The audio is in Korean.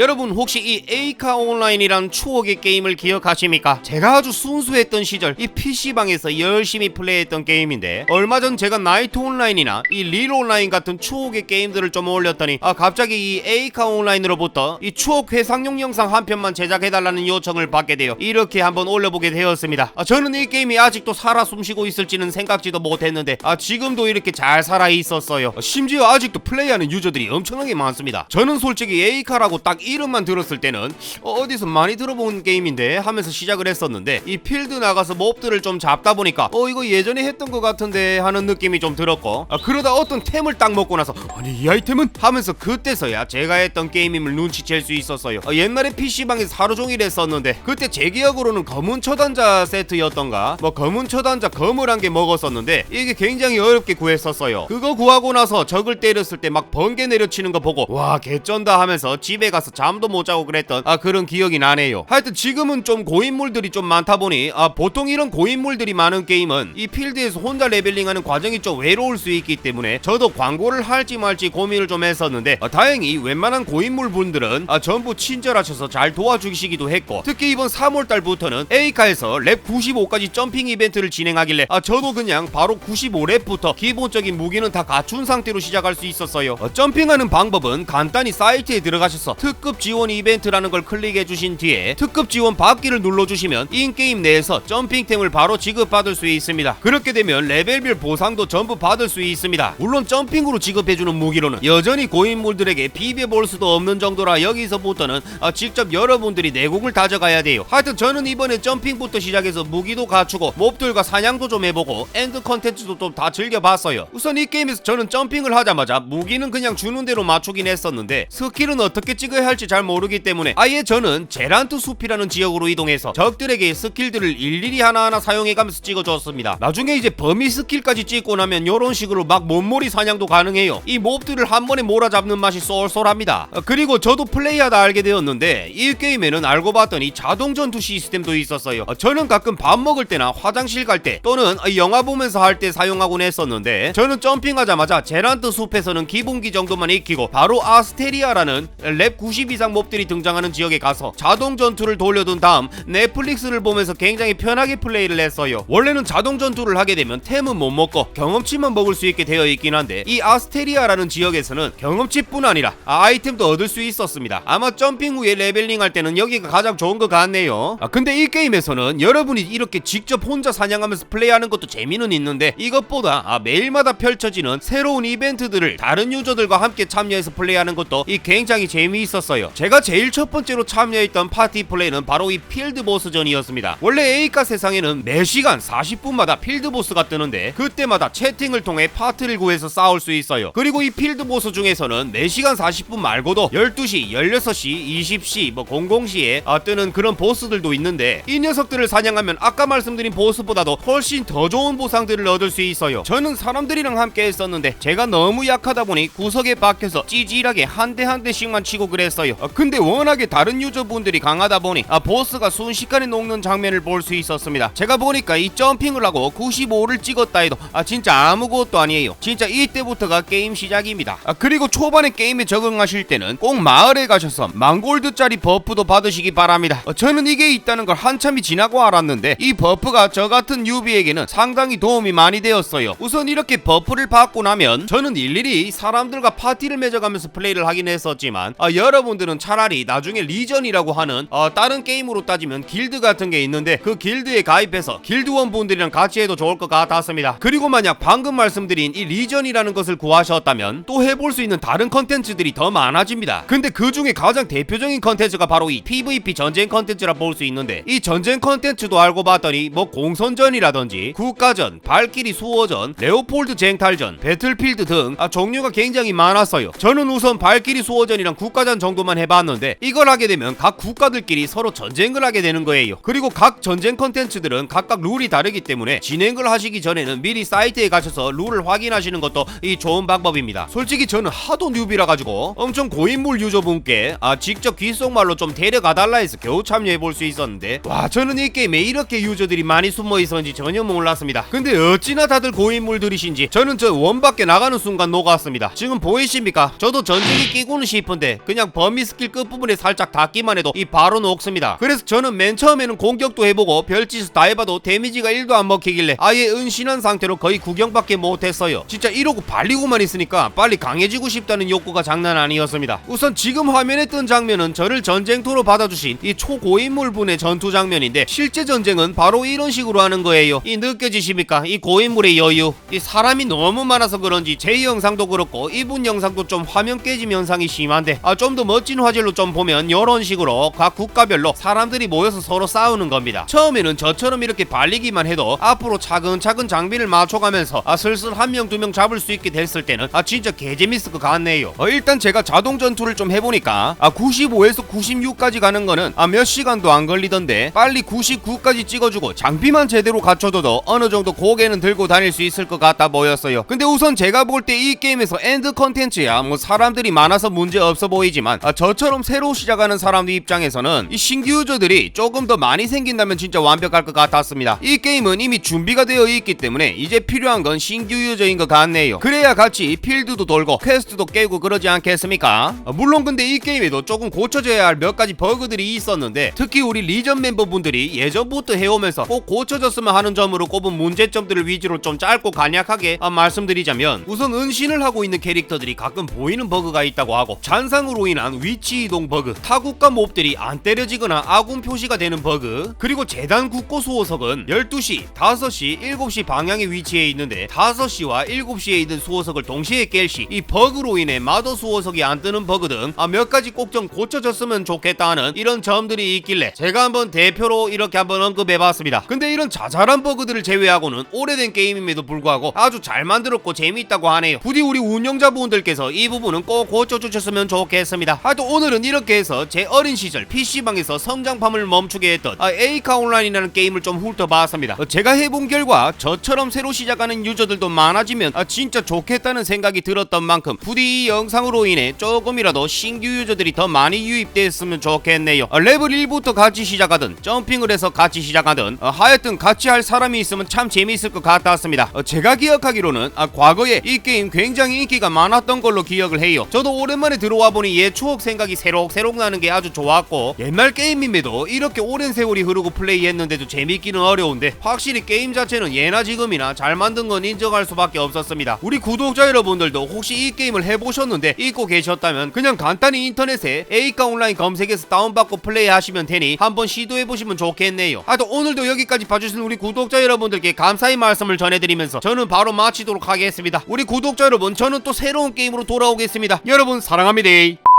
여러분 혹시 이 에이카 온라인이란 추억의 게임을 기억하십니까? 제가 아주 순수했던 시절 이 PC방에서 열심히 플레이했던 게임인데 얼마 전 제가 나이트 온라인이나 이 릴 온라인 같은 추억의 게임들을 좀 올렸더니 아 갑자기 이 에이카 온라인으로부터 이 추억 회상용 영상 한 편만 제작해달라는 요청을 받게 되어 이렇게 한번 올려보게 되었습니다. 아, 저는 이 게임이 아직도 살아 숨쉬고 있을지는 생각지도 못했는데 아 지금도 이렇게 잘 살아 있었어요. 아, 심지어 아직도 플레이하는 유저들이 엄청나게 많습니다. 저는 솔직히 에이카라고 딱 이름만 들었을 때는 어, 어디서 많이 들어본 게임인데 하면서 시작을 했었는데 이 필드 나가서 몹들을 좀 잡다 보니까 어 이거 예전에 했던 것 같은데 하는 느낌이 좀 들었고 아, 그러다 어떤 템을 딱 먹고 나서 아니 이 아이템은 하면서 그때서야 제가 했던 게임임을 눈치챌 수 있었어요. 어, 옛날에 PC방에서 하루 종일 했었는데 그때 제 기억으로는 검은 처단자 세트였던가 뭐 검은 처단자 검을 한 개 먹었었는데 이게 굉장히 어렵게 구했었어요. 그거 구하고 나서 적을 때렸을 때 막 번개 내려치는 거 보고 와 개쩐다 하면서 집에 가서 잠도 못 자고 그랬던 아 그런 기억이 나네요. 하여튼 지금은 좀 고인물들이 좀 많다 보니 아 보통 이런 고인물들이 많은 게임은 이 필드에서 혼자 레벨링하는 과정이 좀 외로울 수 있기 때문에 저도 광고를 할지 말지 고민을 좀 했었는데 아, 다행히 웬만한 고인물 분들은 아, 전부 친절하셔서 잘 도와주시기도 했고 특히 이번 3월 달부터는 에이카에서 랩 95까지 점핑 이벤트를 진행하길래 아 저도 그냥 바로 95랩부터 기본적인 무기는 다 갖춘 상태로 시작할 수 있었어요. 어, 점핑하는 방법은 간단히 사이트에 들어가셔서 특급 지원 이벤트라는 걸 클릭해 주신 뒤에 특급 지원 받기를 눌러 주시면 인게임 내에서 점핑템을 바로 지급받을 수 있습니다. 그렇게 되면 레벨별 보상도 전부 받을 수 있습니다. 물론 점핑으로 지급해주는 무기로는 여전히 고인물들에게 비벼볼 수도 없는 정도라 여기서부터는 아, 직접 여러분들이 내공을 다져가야 돼요. 하여튼 저는 이번에 점핑부터 시작해서 무기도 갖추고 몹들과 사냥도 좀 해보고 엔드 컨텐츠도 좀 다 즐겨봤어요. 우선 이 게임에서 저는 점핑을 하자마자 무기는 그냥 주는 대로 맞추긴 했었는데 스킬은 어떻게 찍어야 할지 잘 모르기 때문에 아예 저는 제란트 숲이라는 지역으로 이동해서 적들에게 스킬들을 일일이 하나하나 사용해가면서 찍어줬습니다. 나중에 이제 범위 스킬까지 찍고 나면 이런 식으로 막 몸몰이 사냥도 가능해요. 이 몹들을 한 번에 몰아잡는 맛이 쏠쏠합니다. 어, 그리고 저도 플레이하다 알게 되었는데 이 게임에는 알고 봤더니 자동 전투 시스템도 있었어요. 어, 저는 가끔 밥 먹을 때나 화장실 갈 때 또는 어, 영화 보면서 할 때 사용하곤 했었는데 저는 점핑하자마자 제란트 숲에서는 기본기 정도만 익히고 바로 아스테리아라는 랩90 이상 몹들이 등장하는 지역에 가서 자동 전투를 돌려둔 다음 넷플릭스를 보면서 굉장히 편하게 플레이를 했어요. 원래는 자동 전투를 하게 되면 템은 못 먹고 경험치만 먹을 수 있게 되어 있긴 한데 이 아스테리아라는 지역에서는 경험치뿐 아니라 아, 아이템도 얻을 수 있었습니다. 아마 점핑 후에 레벨링 할 때는 여기가 가장 좋은 것 같네요. 아, 근데 이 게임에서는 여러분이 이렇게 직접 혼자 사냥하면서 플레이하는 것도 재미는 있는데 이것보다 아, 매일마다 펼쳐지는 새로운 이벤트들을 다른 유저들과 함께 참여해서 플레이하는 것도 이 굉장히 재미있었어요. 제가 제일 첫 번째로 참여했던 파티 플레이는 바로 이 필드 보스전이었습니다. 원래 A가 세상에는 매 시간 40분마다 필드 보스가 뜨는데 그때마다 채팅을 통해 파트를 구해서 싸울 수 있어요. 그리고 이 필드 보스 중에서는 4시간 40분 말고도 12시, 16시, 20시, 뭐 00시에 아, 뜨는 그런 보스들도 있는데 이 녀석들을 사냥하면 아까 말씀드린 보스보다도 훨씬 더 좋은 보상들을 얻을 수 있어요. 저는 사람들이랑 함께 했었는데 제가 너무 약하다 보니 구석에 박혀서 찌질하게 한 대 한 대씩만 치고 그랬어요. 어, 근데 워낙에 다른 유저분들이 강하다 보니 아, 보스가 순식간에 녹는 장면을 볼 수 있었습니다. 제가 보니까 이 점핑을 하고 95를 찍었다 해도 아 진짜 아무것도 아니에요. 진짜 이때부터가 게임 시작입니다. 아, 그리고 초반에 게임에 적응하실 때는 꼭 마을에 가셔서 망골드짜리 버프도 받으시기 바랍니다. 어, 저는 이게 있다는 걸 한참이 지나고 알았는데 이 버프가 저 같은 유비에게는 상당히 도움이 많이 되었어요. 우선 이렇게 버프를 받고 나면 저는 일일이 사람들과 파티를 맺어가면서 플레이를 하긴 했었지만 아, 여러분들은 차라리 나중에 리전이라고 하는 어, 다른 게임으로 따지면 길드 같은 게 있는데 그 길드에 가입해서 길드원 분들이랑 같이 해도 좋을 것 같았습니다. 그리고 만약 방금 말씀드린 이 리전이라는 것을 구하셨다면 또 해볼 수 있는 다른 컨텐츠들이 더 많아집니다. 근데 그 중에 가장 대표적인 컨텐츠가 바로 이 PVP 전쟁 컨텐츠라 볼 수 있는데 이 전쟁 컨텐츠도 알고 봤더니 뭐 공선전이라든지 국가전, 발키리 수호전, 레오폴드 쟁탈전, 배틀필드 등 아, 종류가 굉장히 많았어요. 저는 우선 발키리 수호전이랑 국가전 정도 만 해봤는데 이걸 하게 되면 각 국가들끼리 서로 전쟁을 하게 되는 거예요. 그리고 각 전쟁 컨텐츠들은 각각 룰이 다르기 때문에 진행을 하시기 전에는 미리 사이트에 가셔서 룰을 확인하시는 것도 이 좋은 방법입니다. 솔직히 저는 하도 뉴비라 가지고 엄청 고인물 유저분께 아 직접 귓속말로 좀 데려가 달라 해서 겨우 참여해 볼 수 있었는데 와 저는 이 게임에 이렇게 유저들이 많이 숨어 있었는지 전혀 몰랐습니다. 근데 어찌나 다들 고인물들이신지 저는 저 원 밖에 나가는 순간 녹았습니다. 지금 보이십니까? 저도 전쟁이 끼고는 싶은데 그냥 범위 스킬 끝부분에 살짝 닿기만 해도 이 바로 녹습니다. 그래서 저는 맨 처음에는 공격도 해보고 별짓을 다 해봐도 데미지가 1도 안 먹히길래 아예 은신한 상태로 거의 구경밖에 못했어요. 진짜 이러고 발리고만 있으니까 빨리 강해지고 싶다는 욕구가 장난 아니었습니다. 우선 지금 화면에 뜬 장면은 저를 전쟁터로 받아주신 이 초고인물 분의 전투 장면인데 실제 전쟁은 바로 이런 식으로 하는 거예요. 이 느껴지십니까? 이 고인물의 여유. 이 사람이 너무 많아서 그런지 제 영상도 그렇고 이분 영상도 좀 화면 깨짐 현상이 심한데 아 좀 더 멋진 화질로 좀 보면 이런 식으로 각 국가별로 사람들이 모여서 서로 싸우는 겁니다. 처음에는 저처럼 이렇게 발리기만 해도 앞으로 차근차근 장비를 맞춰가면서 아 슬슬 한 명두명 잡을 수 있게 됐을 때는 아 진짜 개재밌을 것 같네요. 어, 일단 제가 자동 전투를 좀 해보니까 아 95에서 96까지 가는 거는 아 몇 시간도 안 걸리던데 빨리 99까지 찍어주고 장비만 제대로 갖춰둬도 어느 정도 고개는 들고 다닐 수 있을 것 같다 보였어요. 근데 우선 제가 볼 때 이 게임에서 엔드 컨텐츠야 뭐 사람들이 많아서 문제 없어 보이지만 아 저처럼 새로 시작하는 사람들 입장에서는 이 신규 유저들이 조금 더 많이 생긴다면 진짜 완벽할 것 같았습니다. 이 게임은 이미 준비가 되어 있기 때문에 이제 필요한 건 신규 유저인 것 같네요. 그래야 같이 필드도 돌고 퀘스트도 깨고 그러지 않겠습니까? 아, 물론 근데 이 게임에도 조금 고쳐져야 할 몇 가지 버그들이 있었는데 특히 우리 리전 멤버분들이 예전부터 해오면서 꼭 고쳐졌으면 하는 점으로 꼽은 문제점들을 위주로 좀 짧고 간략하게 아, 말씀드리자면 우선 은신을 하고 있는 캐릭터들이 가끔 보이는 버그가 있다고 하고 잔상으로 인한 위치 이동 버그 타국가 몹들이 안 때려지거나 아군 표시가 되는 버그 그리고 재단 국고 수호석은 12시, 5시, 7시 방향에 위치해 있는데 5시와 7시에 있는 수호석을 동시에 깰 시 이 버그로 인해 마더 수호석이 안 뜨는 버그 등 아, 몇 가지 꼭 좀 고쳐졌으면 좋겠다는 이런 점들이 있길래 제가 한번 대표로 이렇게 한번 언급해봤습니다. 근데 이런 자잘한 버그들을 제외하고는 오래된 게임임에도 불구하고 아주 잘 만들었고 재미있다고 하네요. 부디 우리 운영자분들께서 이 부분은 꼭 고쳐주셨으면 좋겠습니다. 하여튼 오늘은 이렇게 해서 제 어린 시절 PC방에서 성장팜을 멈추게 했던 아, 에이카 온라인이라는 게임을 좀 훑어봤습니다. 어, 제가 해본 결과 저처럼 새로 시작하는 유저들도 많아지면 아, 진짜 좋겠다는 생각이 들었던 만큼 부디 이 영상으로 인해 조금이라도 신규 유저들이 더 많이 유입됐으면 좋겠네요. 어, 레벨 1부터 같이 시작하든 점핑을 해서 같이 시작하든 어, 하여튼 같이 할 사람이 있으면 참 재미있을 것 같았습니다. 어, 제가 기억하기로는 아, 과거에 이 게임 굉장히 인기가 많았던 걸로 기억을 해요. 저도 오랜만에 들어와 보니 옛 추억 생각이 새록새록 나는 게 아주 좋았고 옛날 게임임에도 이렇게 오랜 세월이 흐르고 플레이했는데도 재밌기는 어려운데 확실히 게임 자체는 예나 지금이나 잘 만든 건 인정할 수밖에 없었습니다. 우리 구독자 여러분들도 혹시 이 게임을 해보셨는데 잊고 계셨다면 그냥 간단히 인터넷에 에이카 온라인 검색해서 다운받고 플레이하시면 되니 한번 시도해보시면 좋겠네요. 아또 오늘도 여기까지 봐주신 우리 구독자 여러분들께 감사의 말씀을 전해드리면서 저는 바로 마치도록 하겠습니다. 우리 구독자 여러분 저는 또 새로운 게임으로 돌아오겠습니다. 여러분 사랑합니다.